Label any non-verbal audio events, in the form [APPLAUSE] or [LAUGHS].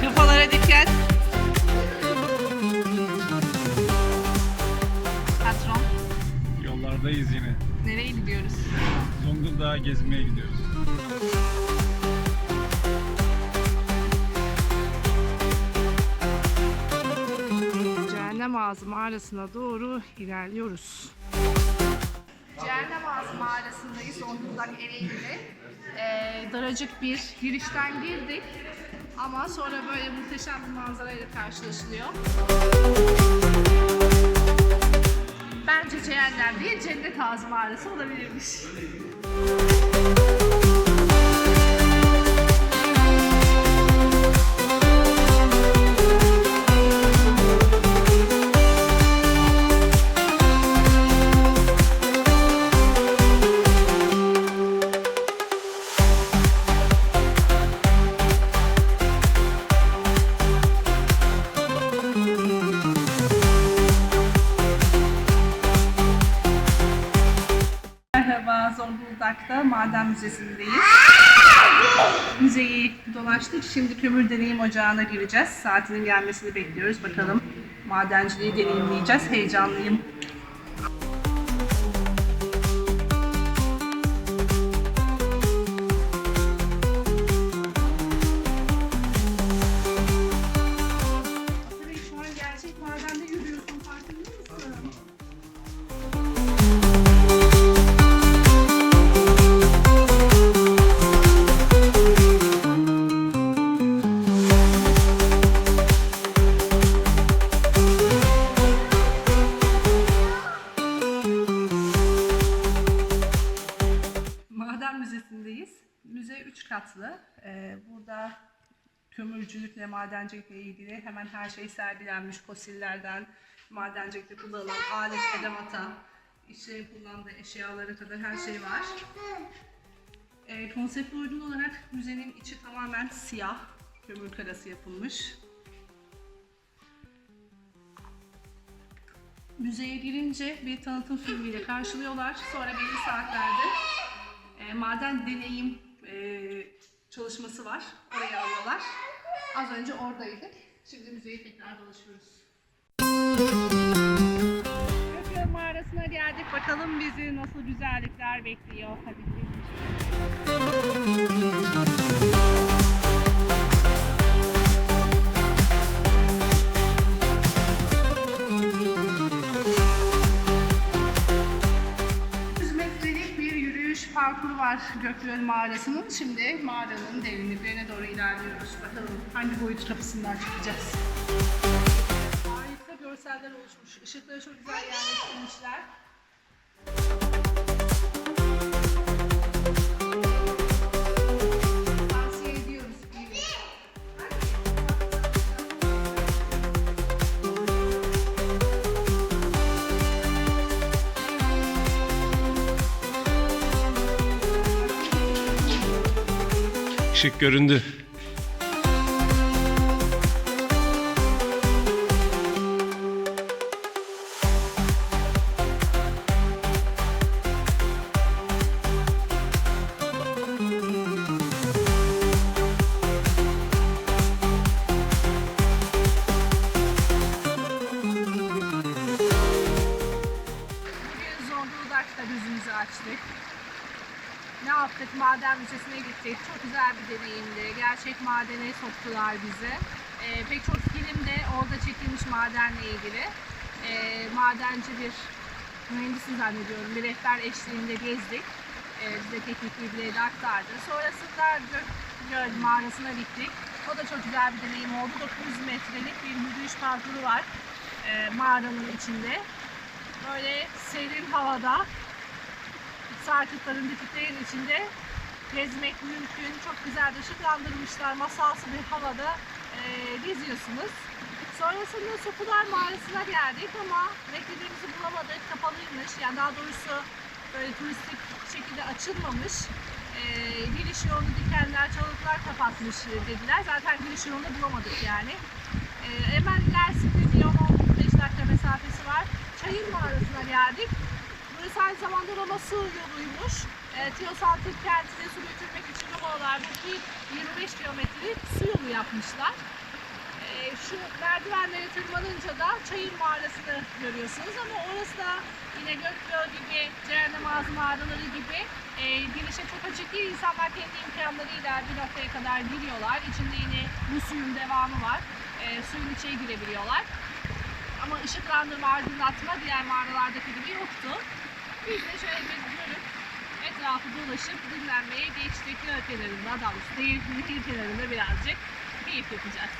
Kafalara dikkat. Patron, Yollardayız yine. nereye gidiyoruz? Zonguldak'a gezmeye gidiyoruz. Cehennem Ağzı mağarasına doğru ilerliyoruz. Cehennem Ağzı mağarasındayız Zonguldak Ereğli'de. Ee, daracık bir girişten girdik. Ama sonra böyle muhteşem bir manzarayla karşılaşılıyor. Bence Cehennem değil, Cennet Ağzı mağarası olabilirmiş. Zonguldak'ta Maden Müzesi'ndeyiz. Müzeyi dolaştık. Şimdi kömür deneyim ocağına gireceğiz. Saatinin gelmesini bekliyoruz. Bakalım madenciliği deneyimleyeceğiz. Heyecanlıyım. 3 katlı. Ee, burada kömürcülükle, madencilikle ilgili hemen her şey sergilenmiş. Fosillerden, madencilikte kullanılan alet edevata, işlerin kullandığı eşyalara kadar her şey var. Ee, konsept uygun olarak müzenin içi tamamen siyah, kömür karası yapılmış. Müzeye girince bir tanıtım filmiyle karşılıyorlar. Sonra belli saatlerde e, maden deneyim e, çalışması var. Oraya alıyorlar. Az önce oradaydık. Şimdi müzeyi tekrar dolaşıyoruz. Gökyüzü mağarasına geldik. Bakalım bizi nasıl güzellikler bekliyor. Hadi gidelim. Parkuru var Gökgöl Mağarası'nın. Şimdi mağaranın derinliklerine doğru ilerliyoruz. Bakalım hangi boyut kapısından çıkacağız. Harika görseller oluşmuş. Işıkları çok güzel yerleştirmişler. Işık göründü. Zonguldak'ta gözümüzü açtık. Ne yaptık? Maden Müzesi'ne gittik. Çok güzel bir deneyimdi. Gerçek madene soktular bizi. Ee, pek çok film de orada çekilmiş madenle ilgili. Ee, madenci bir mühendisin zannediyorum. Bir rehber eşliğinde gezdik. Ee, bize teknik bilgileri aktardı. Sonrasında Gökgöl mağarasına gittik. O da çok güzel bir deneyim oldu. 900 metrelik bir yürüyüş parkuru var e, mağaranın içinde böyle serin havada sarkıtların dikitlerin içinde gezmek mümkün. Çok güzel de ışıklandırmışlar. Masalsı bir havada e, geziyorsunuz. Sonrasında Sokular Mağarası'na geldik ama beklediğimizi bulamadık. Kapalıymış. Yani daha doğrusu böyle turistik şekilde açılmamış. E, giriş yolunu dikenler, çalılıklar kapatmış dediler. Zaten giriş yolunu bulamadık yani. E, hemen ilerisinde bir 10-15 dakika mesafesi var. Çayır Mağarası'na geldik. Burası aynı zamanda Roma su yoluymuş. E, Antik kentine su götürmek için Romalılar bir 25 kilometrelik su yolu yapmışlar. E, şu merdivenlere tırmanınca da Çayır Mağarası'nı görüyorsunuz ama orası da yine Gökböl gibi, Cehennem Ağzı mağaraları gibi e, girişe çok açık değil. İnsanlar kendi imkanlarıyla bir noktaya kadar giriyorlar. İçinde yine bu suyun devamı var. E, suyun içine girebiliyorlar. Ama ışıklandırma, aydınlatma diğer mağaralardaki gibi yoktu. Biz de şöyle bir görüp etrafı dolaşıp dinlenmeye geçtik. Göl kenarında, doğrusu değil, [LAUGHS] nehir birazcık keyif yapacağız.